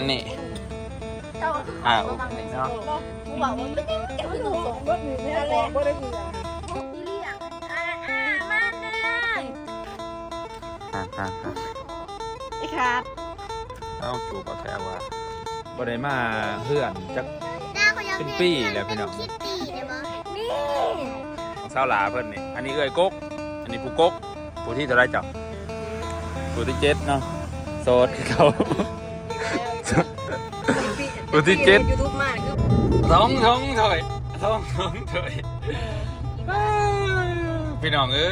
อันนี้เจ้าอ่าโอเคเนาะกูบอกว่าไม่ได้เก็บไว้หนูสองคนอยู่เนี่ยแหละบ่ได้เลยกอ่าอ่ามาเลยอ่าอ่าอ่าไอ้ขาดเอาจูบเอาแค่ว่าบ่ได้มาเพื่อนจักเป็นปีแล้วพี่น้องนี่ของสาวหลาเพิ่อนนี่อันนี้เอ้ยกก อันนี้ผู้กกผู้ที่เท่าไรจับผู้ที่เจ็ดเนาะโสดเขา ผู้ที่เจ็ดยูทูบมากคือท้องท้องถอยท้องท้องถอยพี่น้องเอ้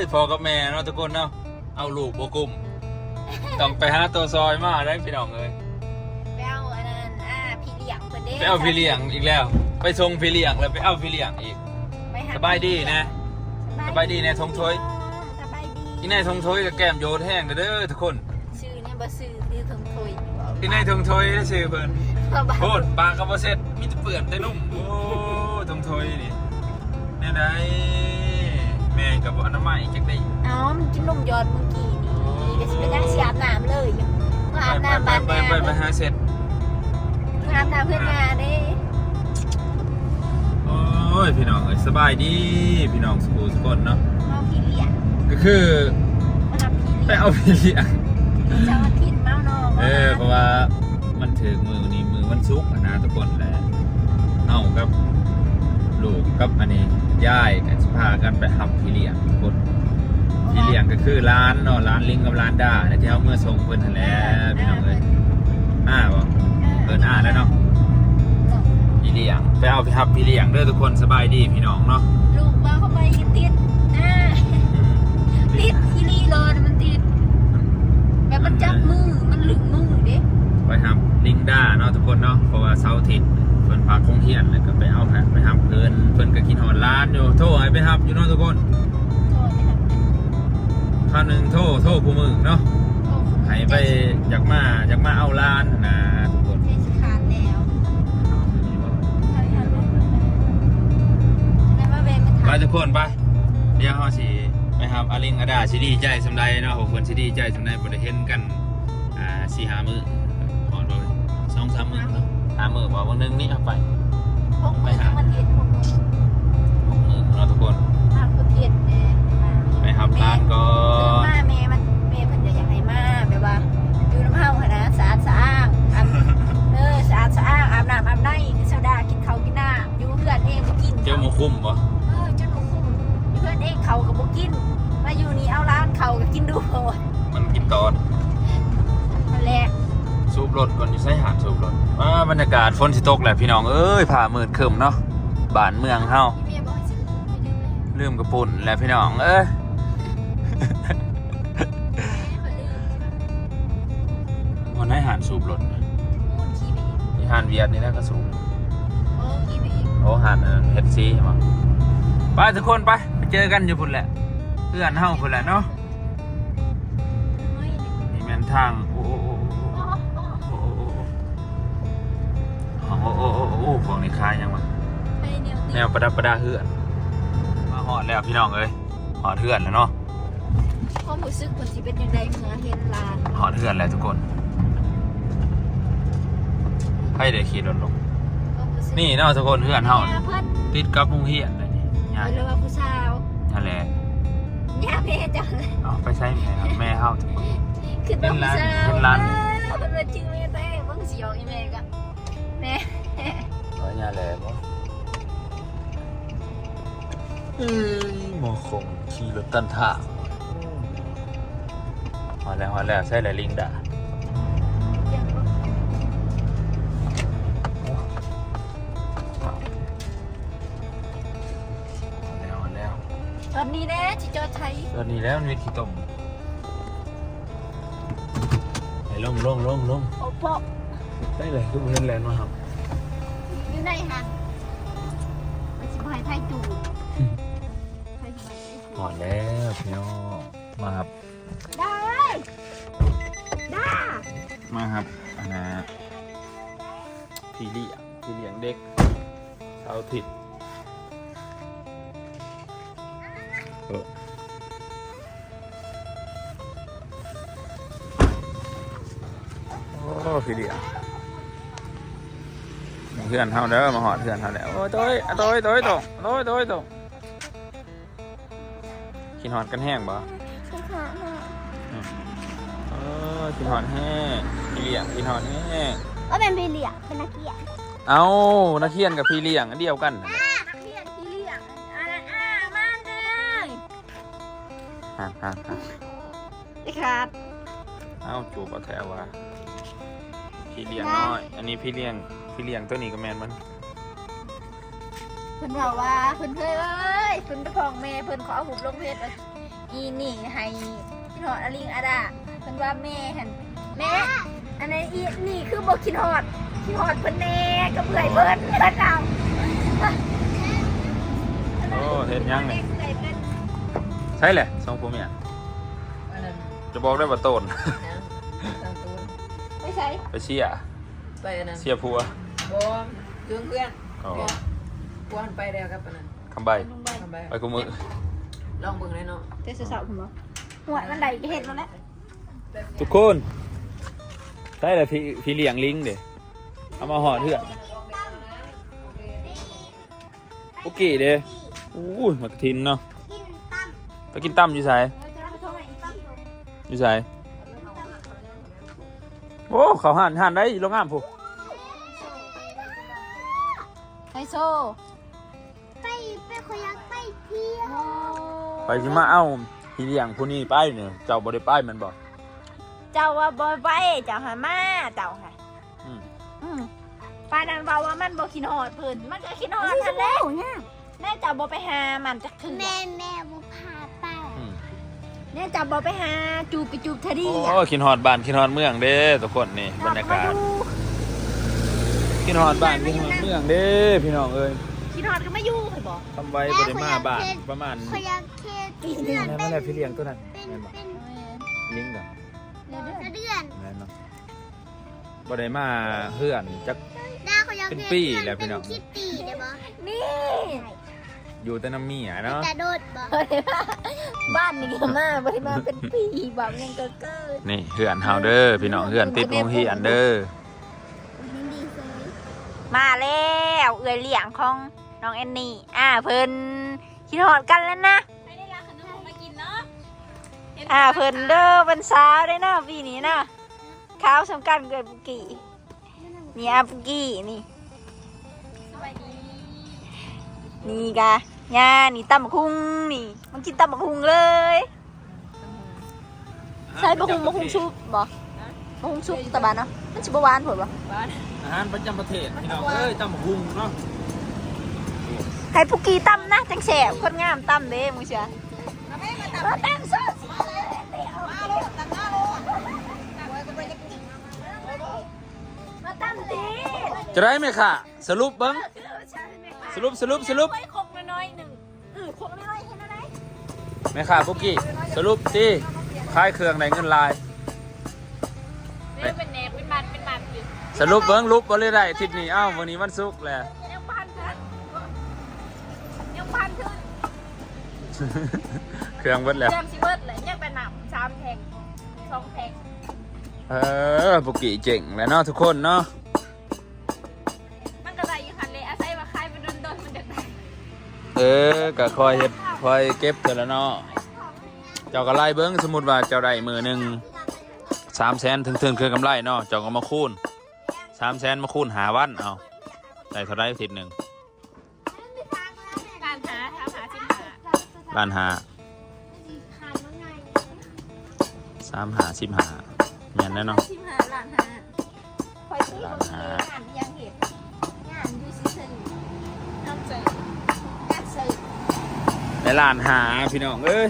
ยพ่อกับแม่เนาะทุกคนเนาะเอาลูกบกุมต้องไปหาตัวซอยมาได้พี่น้องเอ้ยไปเอาอันนั้นอ่าพี่เลี้ยงเพิ่นเด้ไปเอาพี่เลี้ยงอีกแล้ว ไปส่งพี่เลี้ยงแล้วไปเอาพี่เลี้ยงอีกไปหสบายดีนะสบายดีนะทงถ้วยสบายดีที่นายทงถ้วยกับแก้มโยนแห้งเด้อทุกคนชื่อเนี่ยบ่ชื่อคือทงทุยที่นายทงถ้วยได้ชื่อเพิ่นสบาย โคตรปลากระบอกเซ็ตมีแต่เปลือกแต่นุ่ม โอ้ทงถ้วยนี่แน่ได้แม่กับอนามัยจักได้อ๋อมันกินนมยอดเมื่อกี้นี่เดี๋ยวสิไปนั่งสิอาบน้ำเลยเมื่ออาบไปน้ำไปบ้านไปงาไปไปหาเสร็จเมื่ออาบน้ำเพื่อนงานเด้โอ้ยพี่น้องเอ้ยสบายดีพี่น้องสกูสกคนเนาะเอาพี่เลี้ยงก็คือมาทำพี่ไปเลี้ยงเอาพี่เลี้ยงเจ้าอาทิตย์เมาเนาะเออเพราะว่ามันถึงมือนี้มือ วันศุกร์อะนะทุกคนแหละเอากับลูกกับอันนี้ย่ายกันสิพากันไปหับพี่เลี้ยงทุกคนพี่เลี้ยงก็คือร้านเนาะร้านลิงกับร้านด้าเนี่ยที่เขาเมื่อส่งเพิ่นทันแหล้วพี่น้องเอ้ยอ้าบ่เปิดอ้าแล้วเนาะพี่เลี้ยงไปเอาไปหับพี่เลี้ยงเด้อทุกคนสบายดีพี่น้องเนาะลูกบ้าเข้าไปติดอ่าอืมติดที่รีรอนมันติดแบบมันจับมือมันหลึงมือเด้ ไปหับลิงด้าเนาะทุกคนเนาะเพราะว่าเสาร์อาทิตย์เพิ่นพาคงเฮียนแล้วก็ไปเอาแผไปหับเพิ่นเพิ่นก็กินหอดร้านอยู่โทรให้ไปหับอยู่เนาะทุกคนโทษนะครับคราวหนึ่งโทรโทรผู้มือเนาะโทษให้ไปอยากมาอยากมาเอาร้านนะทุกคนเทศกาลแล้วใช่ค่ะแล้วมาเวรมันไปถามทุกคนไปเดี๋ยวเฮาสิไปหับอาลิงอาดาสิดีใจสำใดเนาะหกคนสิดีใจสำใดบ่ได้เห็นกันอ่าสี่ห้ามื้อหอดบ่เว้ย สองสามมื้อห้ามื้อบ่วันหนึงนี่เอาไปพกมือทั้งประเทศพกมือหกมื้อเนาะทุกคนทั้งประเทศเนี่ยไปหับร้านก่อเอนอมาแม่มันแม่เพิ่นจะอยากให้มาแบบว่าอยู่น้ำเฮาหั่นนะสะอาดสะอ้างอาบเออสะอาดสะอ้างอาบน้ำอาบในคือโซดากินข้าวกินน้ำอยู่เพื่อนเองบ่กินเจ้าหมูคุ้มบ่เออจนหนูคุ้มอยู่เพื่อนเองเขาก็บ่กิน มาอยู่นี่เอาร้านเขาก็กินดูโหดมันกินตอนนั่นแหละ สูบรถก่อนอยู่ใส่หาดสูบรถอ่าบรรยากาศฝนสิตกแหละพี่น้องเอ้ยผ่ามืดครึมเนาะบ้านเมืองเฮาเรื่มเลยลืมกระปุ่นแล้วพี่น้องเอ้ยแม่คนลืมวันให้หานสูบรถหานเวียดนี่นะก็สูบโอ้หานเฮดซีใช่ไหมไปทุกคนไปไปเจอกันอยู่พุ่นแหละเพื่อนเฮาพุ่นแหละเนาะม่เมียนี่แม่นทาง ของนี่คล้ายยังวะไปแนวแนติดวประดับประดาเฮือนมาหอดแล้วพี่น้องเอ้ยหอดเฮือนแล้วเนาะความรู้สึกคนสิเป็นยังไงเมื่อเห็นร้านหอดเฮือนแล้วทุกคน ให้เดี๋ยวขี่รถลงความรู้สึกนี่เนาะทุกคนเฮือนเฮาแม่เพิ่นติดกับโรงเรียนเลยนี่ยาเพิ่นเลยว่าผู้สาวนั่นแหละย่าแม่จังเลยเอาไปใช้แม่ครับแม่เฮาทุกคนคือต้องผู้สาวเป็นร้านเพิ่น อ้ยหมอคงขี่รถตันท่าฮอดแล้วฮอดแล้วใช่แล้วลิงด่าฮอดแล้วฮอดแล้วตอนนี้แน่จิจอไทยตอนนี้แล้วมันมีขี้ต้มให้ลงลงลงลงโอปอได้เลยทุกเพื่อนแลนด์มาครับอยู่ไหนฮะมันสิบ่ให้ไทยจูไทยสิ บ่ให้ไทยจูหอดแล้วพี่น้องมาครับ ได้ได้มาครับอันนะพี่เลี้ยงพี่เลี้ยงเด็กเสาร์อาทิตย์เออโอ้พี่เลี้ยงเพื่อนเฮาเด้อมาหอดเพื่อนเฮาแล้วโอ้ยโต้ยอะโต้ยโต้ยตกโต้ยโต้ยตก กินหอดกันแห้งบ่เออกินหอดแห้งพี่เลี้ยงกินหอดแห้งก็เป็นพี่เหลี่ยเป็นนักเกียรติเอานักเขียนกับพี่เลี้ยงอันเดียวกันนั่นแหละนักเรียนที่เลี้ยงอันนั้นอ่ามากเลยฮ่าฮ่าฮ่าไอ้ขาดเอาจูบเอาแถวว่าพี่เลี้ยงน้อย อันนี้พี่เลี้ยงพี่เลี้ยงตัวนี้ก็แมนมันเพิ่นบอกว่าเพิ่นเคยเอ้ยเพิ่นไปของแม่เพิ่นขอเอาหุบลงเพชรอีนี่ให้กินหอดอลิงอาดาเพิ่นว่าแม่หันแม่อันนั้นอีนี่คือบ่กินหอดกินหอดเพิ่นแน่ก็เบื่อยเพิ่นเพิ่นเอาโอ้เห็นยังเด็นี่กเบื่อยเพิ่นใช่แหละสองผมเนี่ยจะบอกได้ว่าโตนไม่ใช่ไปเชียร์ไปอันนั้นเชียร์พัวบอมเพื่อนเพื่อนอ๋อ กวนไปแล้วครับอันนั้นคำใบลงไปทำไปไปกูมือลองเบิ่งเลยเนาะเจ๊สาวผมบอกหัวมันไหลก็เห็นแล้วแหละทุกคนใช่แหละพี่พี่เลี้ยงลิงเด้เอามาห่อเถื่อนโอเคเด้อู้ยมากระทินเนาะกินตั้มไปกินตั้มอยู่ไสไปโทรหาอีตั้มอยู่ไสโอ้เขาหันหันได้ลงงามผู้ไฮโซ ไปสิมาเอ้าพี่เลี้ยงผู้นี้ไปเนี่ยเจ้าบ่ได้ไปแมันบ่เจ้าว่าบอยไปเจ้าหามาเจ้าค่ะอืมอืมปานันบอกว่ามันบ่คิดฮอดเพิ่นมันก็คิดฮอดนั่นแหละแน่เจ้าบ่ไปหามันจะคือแม่แม่บุพาไปอืมแน่เจ้าบ่ไปหาจูบไปจูบเธอดีโอ้คินฮอดบ้านคินฮอดเมืองเด้ทุกคนนี่บรรยากาศคินฮอดบ้านคินฮอดเมืองเด้พี่น้องเอ้ยคิดฮอดก็ไม่อยู่ให้บอกทำไว้บ่ได้มาบ้านประมาณขยักเค สเดือนนั่นเป็นแหละพี่เลี้ยงตัวนั้นเป็นแม่นบ่เป็นลิงก์ก่อนเดี๋ยวเดี๋ยวเดือนแม่นบ่บ่ได้มาเฮือนจัก ดาขยักเป็นปีแล้วพี่น้องเป็นคิดปีได้ปะนี่อยู่แต่น้ำเมียเนาะ จะโดดปะบ้านนี่ก็มาบ่ได้มาเป็นปีบอกยังเกิดเกิดนี่เฮือนเฮาเด้อพี่น้องเฮือนติดโรงเรียนเด้อยินดีเลยมาแล้ว เอื้อยเลี้ยงของน้องแอนนี่อ่าเพิ่นคิดฮอดกันแล้วนะ อ่าเพิ่นเด้อเป็นสาวได้อเนาะปีนี้นะขาวสำคัญเกิดปุกกี้นี่อาปุกกี้นี่สบายดีนี่กะย่านี่ตำบักคุงนี่ มันกินตำบักคุงเลยใช่บักคุงบักคุงซุปบ่บักคุงซุปตะบานเนาะมันสิบ่หวานผดบ่บ้านอาหารประจำประเทศพี่น้องเอ้ยตำหุงเนาะให้ปุกกี้ตำนะจังแสบคนงามตำเด้มึงเชื่อมาตำซอ จะได้ไหมค่ะ สรุปเบิ้งสรุปสรุปสรุปไว้คงน้อยๆหนึ่งเออคงน้อยๆเห็นอะไรแม่ค่ะปุ๊กกี้ สรุปสิคลายเครื่องในเงินลายเรียกเป็นแหนบเป็นมันเป็นมันอยู่สรุปเบิ้งลุบบ่เลยได้อาทิศนี้อ้าววันนี้วันศุกร์แหละยังพันเถิดยังพันเถิดเครื่องเบิดแล้วเตรียมซิเบิร์ดเลยยังเป็นหนำสามแพ็คสองแพ็คเออปุกกี้เจ๋งแล้วเนาะทุกคนเนาะ เออก็คอยเฮ็ดคอยเก็บเถอะแล้วเนาะเจ้าก็ไล่เบิ้งสมมุติว่าเจ้าได้มือหนึ่งสามแสนถึงถึงคือกำไรเนาะเจ้าก็มาคูณสามแสนมาคูณหาวันเอาได้เท่าไรอาทิศหนึ่งการหาหาหาสิหาล้านหาผ่านมาไงสามหาสิบหาแม่นแน่เนาะสิบห้าล้านห้าคอยซื้อคนนี้งานยังเห็น ในล้านหาพี่น้องเอ้ย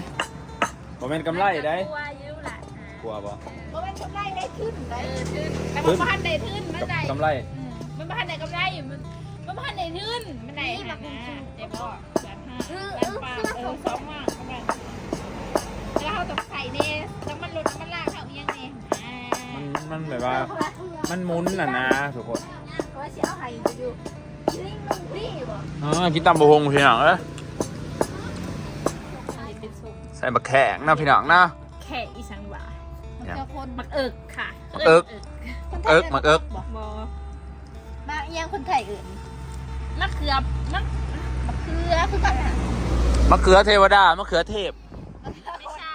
บ่แม่นกำไรได้ตัวยิ้วหละกลัวบ่เพราะเป็นกำไรได้ขึ้นเลเอยอทึนแต่มันบ้านได้ทึนมันได้กำไรอืมมันบ้านได้กำไรมันมันบ้านได้ทึนมันได้หานะเต็มบ่ล้านห้าล้านปลาเออสองว่างกำไรแล้วเขาต้องใส่เนี่ยแล้วมันหลุดมันลากเขายังไงอ่ามันมันแบบว่า มันหมุนน่ะนะทุกคน เพราะว่าสิเอาให้อยู่ลิงลงพี่บ่อ๋อกินตำบะฮงพี่น้องเอ้ยอันนี้เป็นซุป ใส่บะแขงนะพี่น้องนะแค่อีสังหวาอย่างเจ้าคนมักเอิกค่ะมักเอิกคนไทเอิกมักเอิกบอกบอมาอีหยังคนไทยอื่นมะเขือมะมะเขือคือกันอะมะเขือเทวดามะเขือเทพไม่ใช่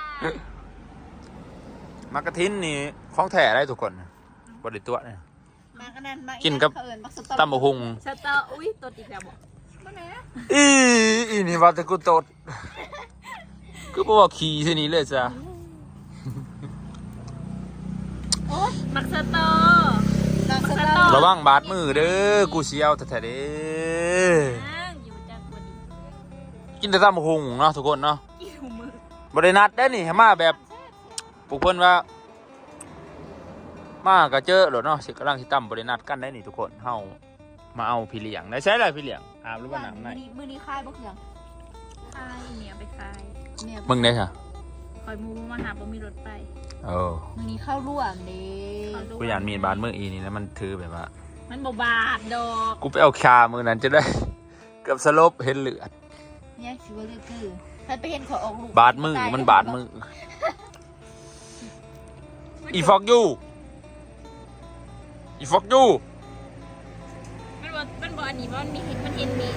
มะกระทินนี่ของแท้ได้ทุกคนบริตัวเนี่ยมากอันนั้นมากิกินกับบักสตอตำบะฮุงสตออุ้ยตัวอีกแล้วบอกมาแหน่อีอีนี่ว่าแต่กูตด คือบอกว่าขี่ที่นี้เลยจ้ะโอ้ยมักสตอบักสบักสตตออระวังบาดมือเด้อกูเสียวแต่แท้ๆเด้อนั่งอยู่จากคนนี้กินแต่ตำบะฮุงเนาะทุกคนเนาะกินมือบรินัดได้อนี่ให้มาแบบปลุกเพิ่นว่า มาก็เจอหรอเนาะสิกำลังสิตั้มบรินัดกันได้นี่ทุกคนเฮามาเอาพี่เลี้ยงได้ใช้อะไรพี่เลี้ยงอาบหรือว่าน้ำไหนมื้อนี้มื้อนี้คายบ่เขืองคายเหนียวไปคาย เนี่ยมึงได้ค่ะคอยมูมาหาบ่มีรถไปเออมื้อนี้ข้าวร่วมเด้ขดูกูอยากมีดบาดมืออีนี่แล้วมันถือแบบว่า มันบ่บาดดอกกูไปเอาคามือนั้นจะได้ เกือบสลบเห็นเลือดเนี่ยสิว่าเลือคือใครไปเห็นขอออกลูกบาดมือมันบาดมืออีฟอกยูอีฟอกยูมันบ่มันบ่อันนี้บ่มันมีมันเห็นมีด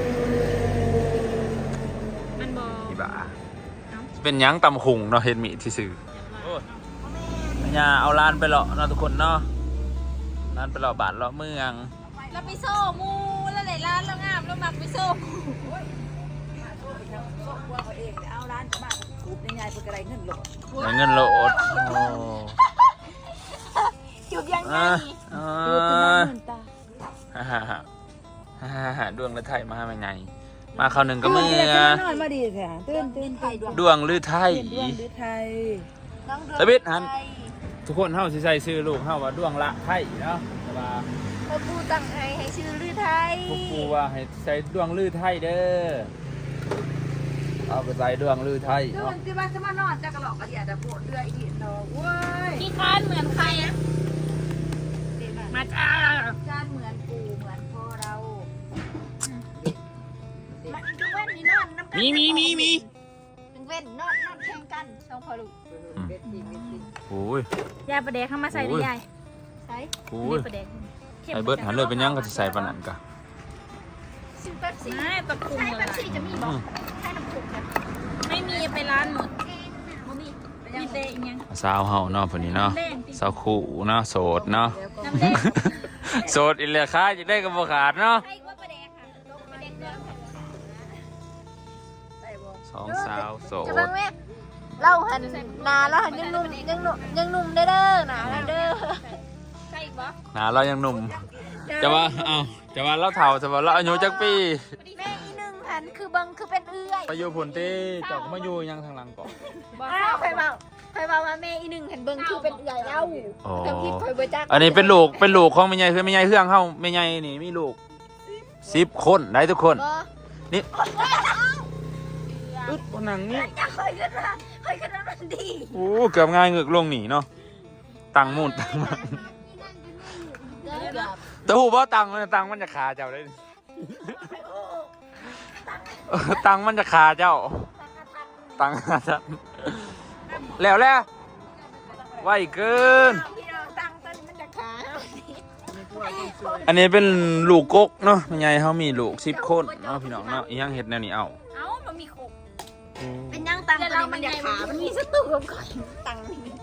มันบ่อีบ้าจะ เป็นหยังตำหุงเนาะเห็นมีที่ซื้อโอ้ยอย่าเอาลานไปเลาะเนาะทุกคนเนาะลานไปเลาะบาทเลาะเมืองเราไปโซ่หมูแล้วไหนร้านเรางามเรามักไปโซ่หมูเอาร้านบ้านกูในยายเพื่อกระไรเงินหลงได้เงินโหลดโอ้จุดยังไงอะอ่าฮ่าฮ่าฮ่าฮ่าฮ่าดวงฤทัยมาไม่ไง มาคราวหนึ่งก็เมื่อนอนมาดีแท้ตื่นตื่นตื่นดวงฤทัยดวงฤทัยน้องเดือสวิตหันทุกคนเฮาสิใส่ชื่อลูกเฮาว่าดวงละไทยเนาะแต่ว่าพ่อปู่ตั้งให้ให้ชื่อลือไทยพวกกูว่าให้ใส่ดวงลือไทยเด้อเอาไปใส่ดวงลือไทยเนาะที่บ้านจะมานอนจะกระหลอกกระเดียดแต่ปวดเรืออีกเนาะเว้ยพี่คานเหมือนใครอะมาจ้าจานเหมือน มีมีมีมีเป็นเว้นนอนนอนแข่งกันช่องพ่อลูกเบ็ดจริงเบ็ดจริงโอ้ย ยายประเดกเข้ามาใส่ได้ยายใช่โอ้นี่ยประเดกไอ้เบิร์ดหันเลยเป็นหยังก็จะใส่ปานนั้นกะซิมเป๊ปซี่ไม่ตะคุ่มใช่เลเป๊ยปซี่จะมีบอกใช่น้ำผุกกันไม่มีไปร้านหมดบ่มีมีเตะอีกยังสาวเฮาเนาะพอนี้เนาะแดงติสาวคู่เนาะโสดเนาะ น้ำแดงโสดอีเหลือค่าจะได้กับบ่ขาดเนาะใครว่าประเดก สองสาวโสจะดเบิ่งแม่เราหันหนาเราหันยังหนุ่มยังหนุ่มยังหนุ่มได้เด้อหนาเราเด้อใช่อีกบ่หนาเรายังหนุ่มจะว่าเอ้าจะว่าเราเฒ่าจะว่าเราอายุจักปีแม่อีหนึ่งหันคือเบิ่งคือเป็นเอื้อยไปอยู่พุ่นติเจ้าก็มาอยู่ยังทางหลังก่อนอ้าวใครเบาใครเบาว่าแม่อีหนึ่งหันเบิ่งคือเป็นเอื้อยเล่าอ๋อทั้งที่คอยเบิ่จักอันนี้เป็นลูกเป็นลูกของแม่ใหญ่คือแม่ใหญ่เฮืองเฮาแม่ใหญ่นี่มีลูก10คนได้ทุกคนบ่นี่ อึดบ่หนังนี่จะคอยขึ้นมาคอยขึ้นมามันดีโอ้เกือบง่ายเงือกลงหนีเนาะตังค์หมุดตังค์มันเกือบแต่หูว่าตังค์มันตังค์มันจะขาเจ้าได้เออตังค์มันจะขาเจ้า ตังค์จันแล้วแล้วไวเกินพี่น้องตั้งต้นมันจะขาอันนี้เป็นลูกกกเนาะแม่ใหญ่เขามีลูกสิบคนเนาะพี่น้องเนาะอีหยังเห็ดแนวนี้เอาเอ้ามันมีขบ เป็นยังตังต้นมันจะขา มันมีสตูกับก่อนตังนี่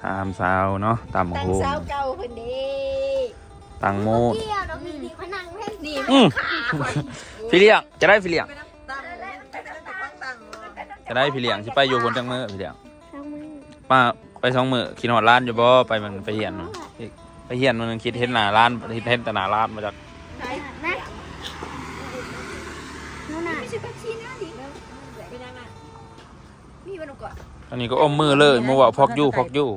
สามสาวเนาะตามตังโฮมสาวเก่าเพิ่นเด้ตังโมดเที่ยวเรามีดีพนังเพ่นนี่อืมพี่เลี้ยงจะได้พี่เลี้ยงตั้งตั้งตั้งจะได้พี่เลี้ยงสิไปอยู่บนจังมือพี่เลี้ยงทั้งมือป้าไปสองมือคิดหอดร้านอยู่บ่ไปมันไปเหียนมันไปเหียนมันคิดเห็นหน้าร้านเห็นแต่หน้าร้านมาจาก นะนู่นน่ะ ไม่ใช่เป๊ปซี่นะดิเป็นยังไงมีมั นก่อนอันนี้ก็อมมือเลยมัวว่าพอกยู่พอกยู่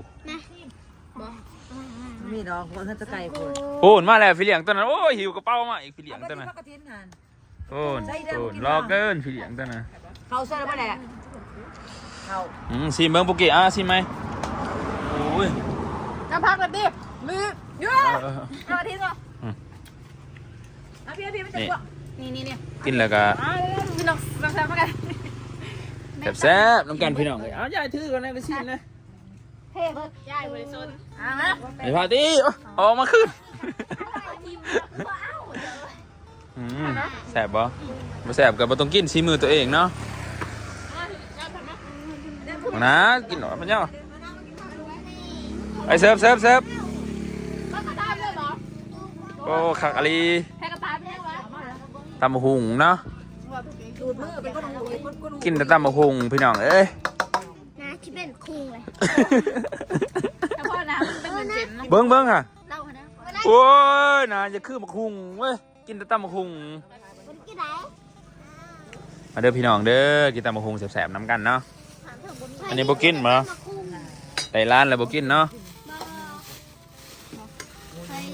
มีน้องคนท่านตะไก่คนโอ้นมาแล้วพี่เลี้ยงตัวนั้นโอ้ยหิวกระเป๋ามาอีกพี่เลี้ยงตัวนั้นกระทิ้นหันโอ้นโอ้นรอเกินพี่เลี้ยงตัวนั้นเขาเสื้อแล้วแหละเขาอืมซีเบิ้งปุกกี้อะซีไหมโอ้ยน้ำพักแบบดิมือเยอะเออรอทีก่อนอะพี่พี่ไม่จะนี่กลัวนี่นี่นี่กินแล้วก็อ่าพี่น้องแซ่บๆมากัน แซ่บๆน้ำกันพี่น้องเลยอ้าวยายถือกันนะก็ชิมนะเฮ้ยยายบริสุทธิ์อะมาไอ้พาตีออกมาขึ้นอืมแสบบ่บ่แสบกับบ่ต้องกินซีมือตัวเองเนาะเอานะกินหน่อยมันเนาะไอเซิร์ฟเซิร์ฟเซิร์ฟก็กระตามเลยเหรอโอ้ขักอะไรแค่กระตาม เนี่ยวะตำบักหุงเนาะกินแต่ตำบักหุงพี่น้องเอ้ย นะที่เป็นคุงเลยแต่พ่อนะมันเป็นเหมือนเจ็บเนาะเบิ้งเบิ้งค่ะ เล่านะโอ้ยน่าจะคือบักหุงเว้ย กินแต่ตำบักหุงมันกี่ไหนมาเด้อพี่น้องเด้อ กินตำบักหุงแสบๆน้ำกันเนาะอันนี้บ่กินเหรอแต่ร้านแล้วบ่กินเนาะ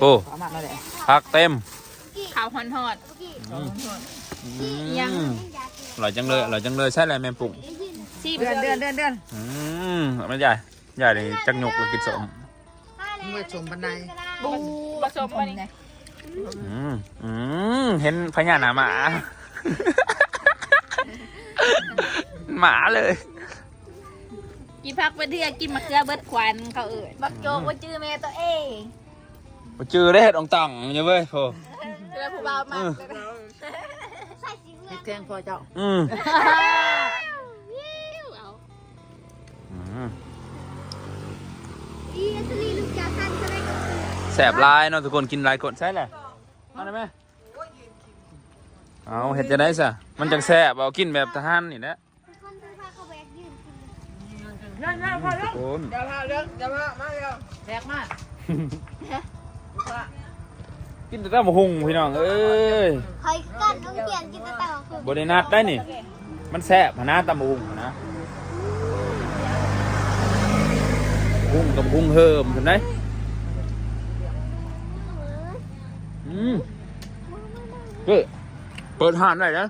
โอ้ผักเต็มขาวหอนหอด อืม ยัง อร่อยจังเลยอร่อยจังเลยใช่เลยแม่ปุ่งซีบเดือนเดือนเดือนเดือนอืมไม่ใหญ่ใหญ่เลยจักหนุกเลยกินสมมือชมบันไดบูผสมมานี่อืมอืมเห็นพญานาคหมา หมาเลย กินพักไปเที่ยกินมะเขือเบิดควันเขาเอ่ยบักโจกว่าจื้อแม่ตัวเองมาเจอได้เห็ดองตังเนี่ยเว้ยโห เจอผู้บ่าวมาอืมใส่สี เหลืองแกงพอเจ้า อืมเอาอืมอีอัศรีลูกจ้าสั้นก็ได้ก็คือแสบลายเนาะทุกคนกินหลายคนใช่แหละเอาได้ไหมเอาเห็ดจะได้ซะมันจังแสบเอากินแบบทหารนี่แหละคนที่พาเขาแบกยืนกินนั่นนั่นพอแล้วทุกคนอย่าพาเรื่องอย่าพามาเร็วแบกมากกินแต่ตำบักหุงพี่น้องเอ้ย บได้นัดได้นี่ มันแสบหนนะตำบักหุงหั้นนะหุงกับหุงเฮิมเห็นไหมอืมเฮ้ยเปิดห่านได้นะ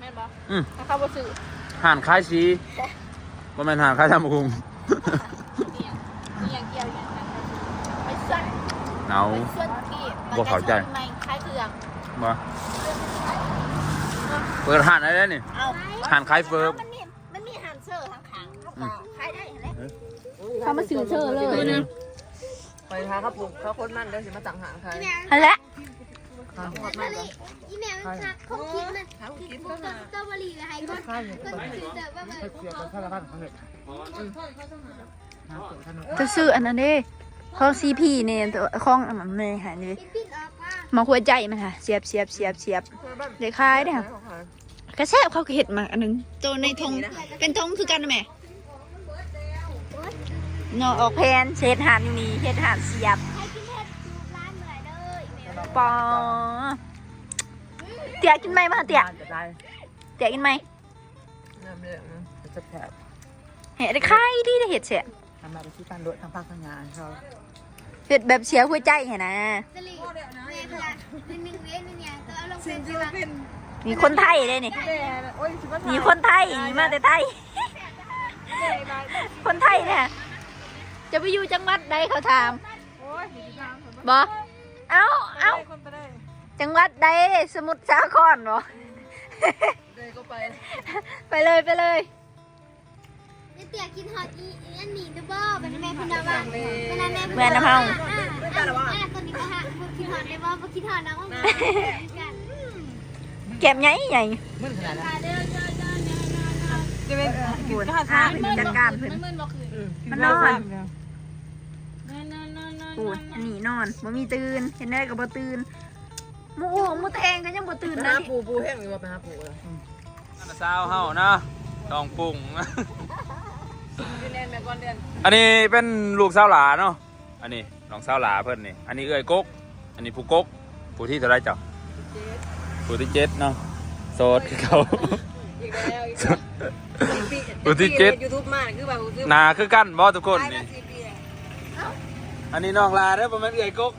แม่นบ่อืมถ้าเข้าบ่ซื้อห่านคล้ายสีว่าแม่นห่านคล้ายตำบักหุงเนี่ยมีอย่างเดียวอย่างนั้นไปสั่นเอาไปส่วนที่บ่เข้าใจไม่คล้ายเครื่องมา เปิดห่านได้แล้วนี่ เอาห่านคล้ายเฟิร์ม มันมีมันมีหันเซอร์ข้างขางๆเขาก็คล้ายได้เห็นไหมเขามาซื้อเธอเลยไปทางเขาปลูกเขาคนมันเดี๋ยวสิมาสั่งหางใครอีแมวฮัลโหลทางอัศรีอีแมวมันชักเขาคิดมันคิดมันสตรอเบอรี่อะไรก็ก็คือแต่ว่าแบบเขาจะซื้ออันนั้นเด้ของซีพีเนี่ยของอันนั้นเนี่ยค่ะนี่ปิ้นออกมามาหัวใจมันค่ะเสียบเสียบเสียบเสียบเดี๋ยวคล้ายเด้อค่ะ กระแซบเขาก็เห็ดมาอันหนึงตัวในทงเป็นทงคือกันนะแม่เนาะออกแพนเศษหานอยู่นี่เศษหานเสียบให้กินเห็ดสูบร้านเมื่อไหร่เด้ออีแมวปอเตี๋ยกินไหมมาเตี๋ยจะได้เตี๋ยกินไหมน้ำเรื่องจะแผลเห็ดไข่ที่ได้เห็ดเสียทำมาไปที่ตันรถทางภาคทางงานเขาเห็ดแบบเสียหัวใจเห็นนะสลีแม่พลังหนึ่งหนึ่งเว้นหนึ่งอย่างตัวเอาลงเป็นใช่ปะมีคนไทยเลยนี่โอ้ยสิมามีคนไทยมาแต่ไทย คนไทยเนี่ยจะไปอยู่จังหวัดใดเขาถามบอเอาเอาจังหวัดใดสมุทรสาครบอเลยก็ไปไปเลยไปเลยเตี๋ยกินฮอตอีอันนี้ดูบ่เป็นแม่พี่น้องว่าเป็นแม่แม่น้ำเฮาอ่าอ่าตัวนี้ก็ฮะกินฮอตได้บ่บ่กินฮอตนะว่ากัน แก็บใหญ่ใหญ่มึนขนาดนั้นปวดอะจัดการเพิ่นมันมึนบ่คือมันนอนนอนนอนนอนนอนปวดอันนี้นอนบ่มีตื่นเห็นได้ก็บ่ตื่นหมูอ้วงหมูแทงก็ยังบ่ตื่นไปนะหานี่ปูปูแห้งหรือว่าไปหาปูเลยสาวเฮานะต้องปรุงเดือนแม่ก่อนเดือนอันนี้เป็นลูกสาวหลาเนาะ อันนี้น้องสาวหลาเพิ่นนี่ อันนี้เอ้ยกก อันนี้ผู้กก ผู้ที่เท่าไรเจ้า ผู้ที่เจ็ดเนาะโสดคือเขา อีกแล้วอีกผู้ที่เจ็ดยูทูบมากคือแบบคือหนาคือกันบ่ทุกคนตายมานี่สี่ปีอันนี้น้องลาเด้อประมาณเอ้ยกก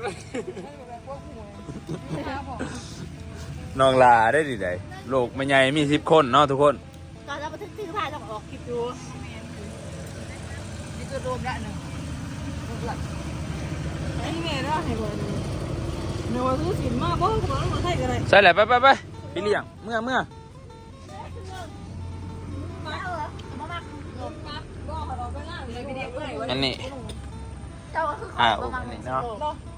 น้องลาได้ดีใดลูกไม่ใหญ่มีสิบคนเนาะทุกคน ตอนเราบันทึกซื้อผ้าต้องออกคลิปดูนี่คือรวมได้หนึ่งไอ้แม่เนาะให้บ่ เนื้อซื้อสินมาบ่ก็บ่มาไทยกันเลยใช่แหละไปไปไปพี่เลี้ยงเมื่อเมื่ออันนี้จ้าก็คือขอ่าอโอ้ประมาณนี่นี้เนาะ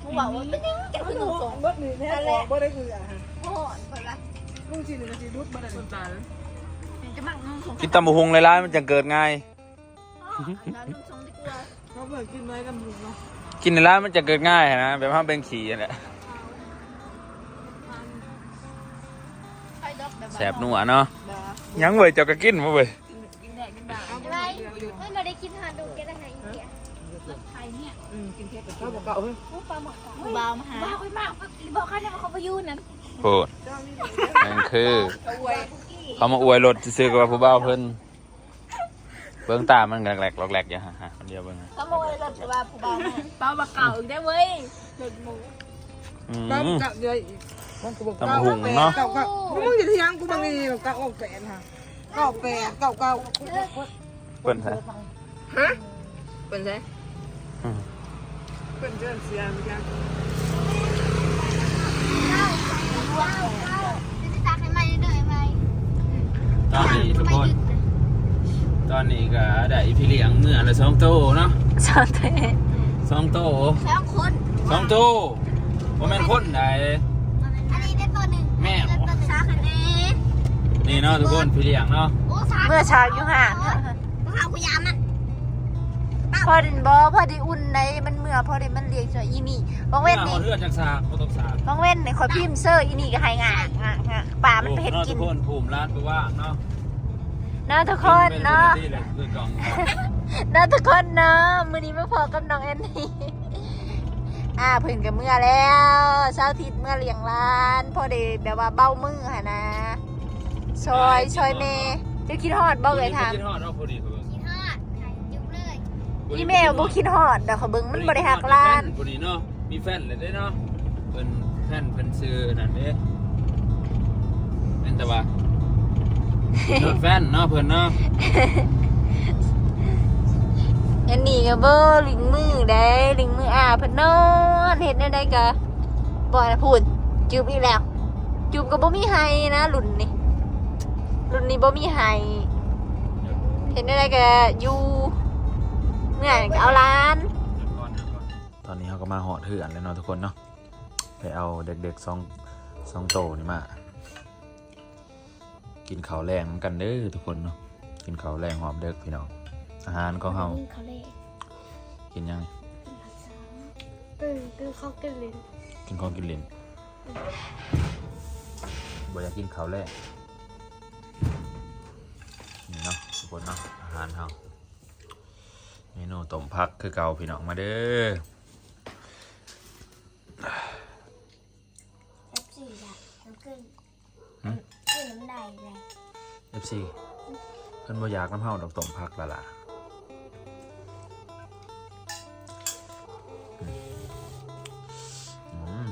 มึงบอกว่าเป็นยังแกมัคืนอหหันุ่วมสงเบิดนี่แท้บ่ได้คืออะโอ้โหเปิดละลุงสินี่สิรุดบ่ได้สนใจยังจะมั่งนุ่งสงกินตำบักหุงหลายๆมันจะเกิดง่ายแล้วนุ่งสงดีกว่าเขาเบิดกินไว้กันลุงเนาะกินในร้านมันจะเกิดง่ายนะแบบว่าเป็นขี่นั่นแหละ สบนัวเนาะยังเว้ยเจ้าก็กินมาเว้ยกินแดกกินด่าอะไรไม่เราได้คิดหาดูแกได้ไงเนี่ยไทยเนี่ยอืมกินแค่กับข้าวเก่าเฮ้ยปลาหมดเบามาหาบ้าไปมากบอกเขาเนี่ยว่าเขาไปยุ่นนั้นโพดนั่นคือ เขามาอวยรถซื้อๆกับว่าผู้บ่าวเพิ่นเบิ่งตามันแหลกๆแหลกๆอย่าฮะคนเดียวเบิ่งเขาโมยรถว่าผู้เบามาเป้าบักเก่าอีกได้เว้ยอืเก่ามเก่าเยอะอีกมันกูบอก ตำบักหุ่งเนาะเก่าเก่ามึงอยู่ที่ยังกูบางทีเก่าออกแปดฮะเก่าแปดเก่าเก่าเปิ้นซะฮะเป็นไงอืมเป็นเดือนเสียงยังว้าวว้าวจะตักให้ไหมเด้อไหมตอนนี้ทุกคนตอนนี้ก็ได้พี่เลี้ยงเมื่อละสองโตเนาะชอบเทสองโตสองคนสองโตว่าแม่นคนใดอันนี้ได้ตัวหนึ่ง แม่ ได้ตัวหนึ่งสาคะแนน นี่เนาะทุกคนพี่เลี้ยงเนาะโอ้สาเมื่อเช้าอยู่ห่างต้องเอาพยามันพอดินบอพอดีอุ่นในมันเมื่อพอดีมันเรียกเฉยอีนี่บางเว้นเอานี่เลือดจากสากบ่ต้องสากบางเว้นนี่คอยพิมพ์เซอร์อีนี่ก็ให้งากงากงากป่ามันไปเห็ดโอ้กินทุกคนภูมิร้านไปว่างเนาะเนาะทุกคนเนาะป็เลยคือกล่องเนาะทุกคนเนาะมื้อนี้มาพอกับน้องแอนนี่อ่าเพิ่นกับเมื่อแล้วเช้าอาทิตย์เมื่อเลี้ยงร้าน พอดีแบบว่าเบ้ามือหั่นนะ ซอยซอยเมย์จะคิดฮอดบ่เลยถามกินฮอดเนาะพอดีเขาเบิ่งกินฮอดไข่จุ๊บเลยอีเมลบ่คิดฮอดเดี๋ยวเขาเบิ่งมันบ่ได้หักล้านพอดีเนาะมีแฟนเลยเด้เนาะเพิ่นแฟนเพิ่นซื้อนั่นเด้เป็นแต่ว่าโดนแฟนเนาะเพิ่นเนาะอันนี้ก็เบอร์ลิงมือได้ลิงมืออ่าเพิ่นนอนเฮ็ดได้ได้ก็บ่นะพูดจูบอีกแล้วจูบก็บ่มีไฮนะรุ่นนี้ รุ่นนี้บ่มีไฮเฮ็ดได้ได้ก็อยู่เมื่อยก็เอาร้าน ตอนนี้เขาก็มาหอดเถื่อนแล้วเนาะทุกคนเนาะไปเอาเด็กๆสองสองโตนี่มา กินข้าวแรงนำกันเด้อทุกคนเนาะกินข้าวแรงหอมเด็กพี่น้องอาหารของเฮาเขาเลยกินยังเออคือเขากินเลยกินของกินเล่นบ่อยากกินข้าวแรง นี่เนาะทุกคนเนาะอาหารเฮาเมนูต้มผักคือเก่าพี่น้องมาเด้อเอฟซีอะน้ำกึ่งกึ่งน้ำได้เลย FC เพิ่นบ่อยากน้ำเฮาดอกต้มผักละล่ะอืม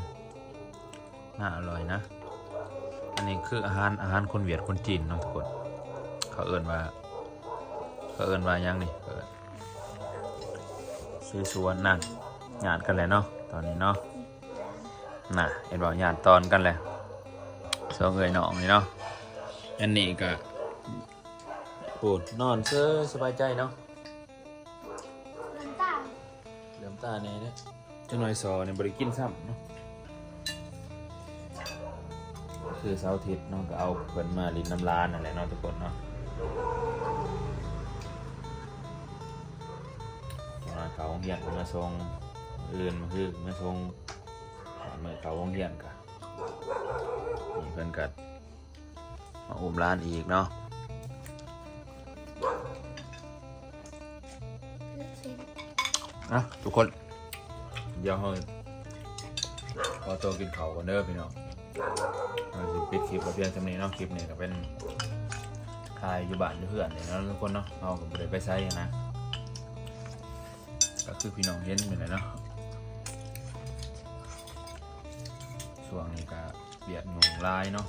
น่าอร่อยนะ อันนี้คืออาหารอาหารคนเวียดคนจีนเนาะทุกคน เขาเอิ่นว่า เขาเอิ่นว่ายังนี่เอิญซื้อสวนนั่นหยาดกันเลยเนาะตอนนี้เนาะน่ะเห็นบอกหยาดตอนกันเลยสองเอ่ยน้องนี่เนาะอันนี้ก็ปูดนอนเสื้อสบายใจเนาะน้ำตาลเหลือมตาเนี่ยเนี่ยจังหน่อยซอเนี่ยบริกินซ้ำเนาะคือเสาร์อาทิตย์เนาะก็เอาเพิ่นมาลินน้ำลานอะไรเนาะทุกคนเนาะ รงเรียนมาส่งอื่นมาคือมาส่งเมื่อเขาโรงเรียนกันนี่เพิ่นกัดมาอุ้มร้านอีกเนาะนะทุกคน เดี๋ยวเราขอตัวกินข้าวกันเด้อพี่น้องเราจะปิดคลิปเพียงเท่านี้เนาะคลิปนี้ก็เป็นถ่ายอยู่บ้านเพื่อนเนี่ยนาะทุกคนเนาะเราก็บ่ได้ไปใช้นะ ก็คือพี่น้องเห็นอยู่เลยเนาะช่วงนี้ก็เบียดหนุ่งลายเนาะ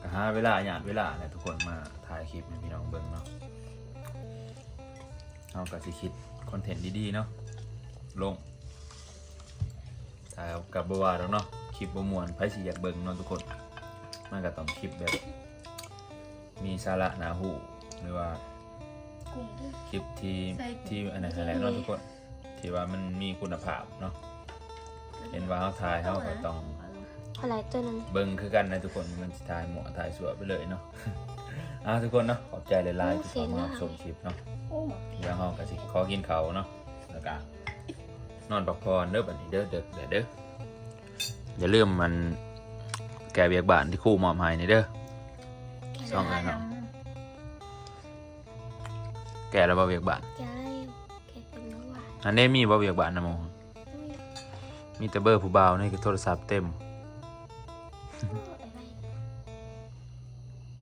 ก็หาเวลาหยาดเวลาแหละทุกคนมาถ่ายคลิปให้พี่น้องเบิ่งเนาะเอาก็สิคิดคอนเทนต์ดีๆเนาะลงแต่กับบวาแล้วเนาะคลิปบมวนไพ่สิอยากเบิ่งเนาะทุกคนมันก็ต้องคลิปแบบ มีสาระหนาหูหรือว่า คลิปที่ที่อันไหนอะไรเนาะทุกคนที่ว่ามันมีคุณภาพเนาะเห็นว่าเขาถ่ายเขาก็ต้องอะไรตัวนึงเบิ่งคือกันนะทุกคนมันสิถ่ายเหมาะถ่ายสวยไปเลยเนาะอ่าทุกคนเนาะขอบใจหลายๆที่เข้ามารับชมคลิปเนาะโอ้เดี๋ยวเราก็สิขอกินเขาวเนาะแล้วก็นอนพักผ่อนเด้อบัดนี้เด้อเด้อเด้อเด้ออย่าลืมมันแกเบียกบานที่ครู่มอบให้นี่เด้อสองอันเนาะ แกแล้วบ่เบียกบานใจแกเป็นเมื่อวานอันนี้มีบ่เบียกบานนะโมมีแต่เบอร์ผู้บ่าวนี่คือโทรศัพท์เต็มเ